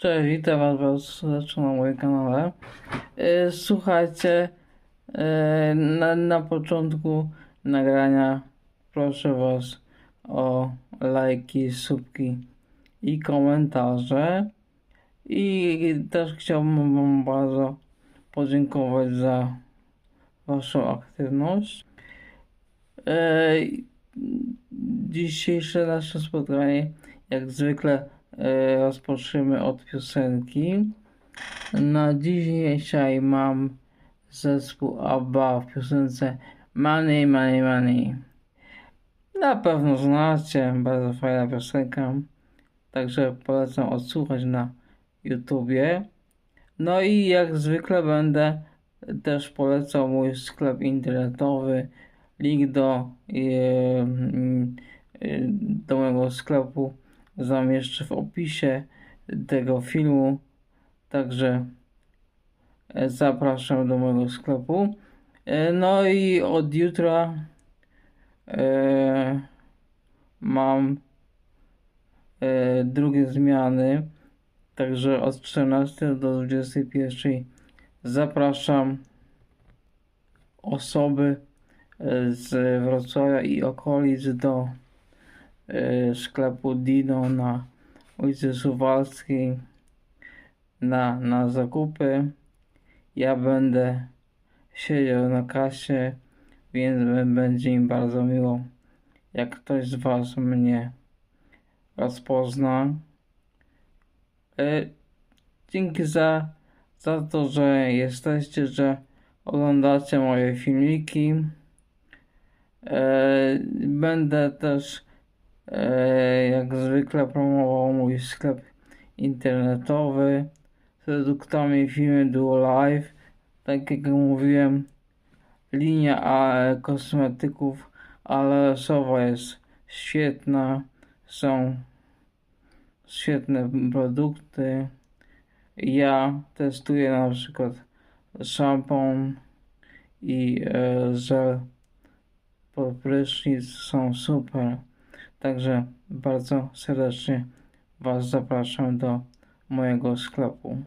Cześć, witam was bardzo na moim kanale. E, Słuchajcie, e, na, na początku nagrania proszę was o lajki, subki i komentarze. I też chciałbym wam bardzo podziękować za waszą aktywność. E, Dzisiejsze nasze spotkanie, jak zwykle, rozpoczniemy od piosenki. Na dzisiaj mam zespół ABBA w piosence Money, Money, Money. Na pewno znacie, bardzo fajna piosenka, także polecam odsłuchać na YouTubie. No i jak zwykle będę też polecał mój sklep internetowy. Link do, e, mm, e, do mojego sklepu zamieszczę w opisie tego filmu. Także e, zapraszam do mojego sklepu. E, No i od jutra e, mam e, drugie zmiany. Także od 14 do 21 zapraszam osoby e, z Wrocławia i okolic do sklepu Dino na ulicy Suwalskiej na, na zakupy. Ja będę siedział na kasie, więc będzie mi bardzo miło, jak ktoś z Was mnie rozpozna. E, Dzięki za, za to, że jesteście, że oglądacie moje filmiki. E, Będę też e, jak zwykle promował mój sklep internetowy z produktami firmy Duo Life. Tak jak mówiłem, linia a, kosmetyków alesowa jest świetna. Są świetne produkty. Ja testuję na przykład szampon i e, żel pod prysznic są super. Także bardzo serdecznie Was zapraszam do mojego sklepu.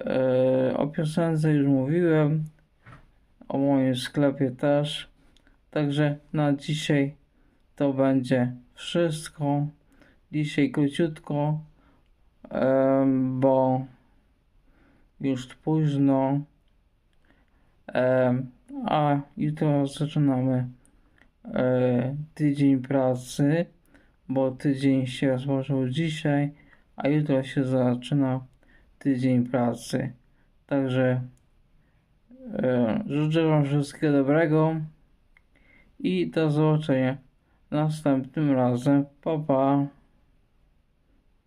E, o piosence już mówiłem, o moim sklepie też. Także na dzisiaj to będzie wszystko. Dzisiaj króciutko, em, bo już późno. Em, a jutro zaczynamy e, tydzień pracy, bo tydzień się rozpoczął dzisiaj, a jutro się zaczyna tydzień pracy. Także e, życzę Wam wszystkiego dobrego i do zobaczenia następnym razem. Pa, pa.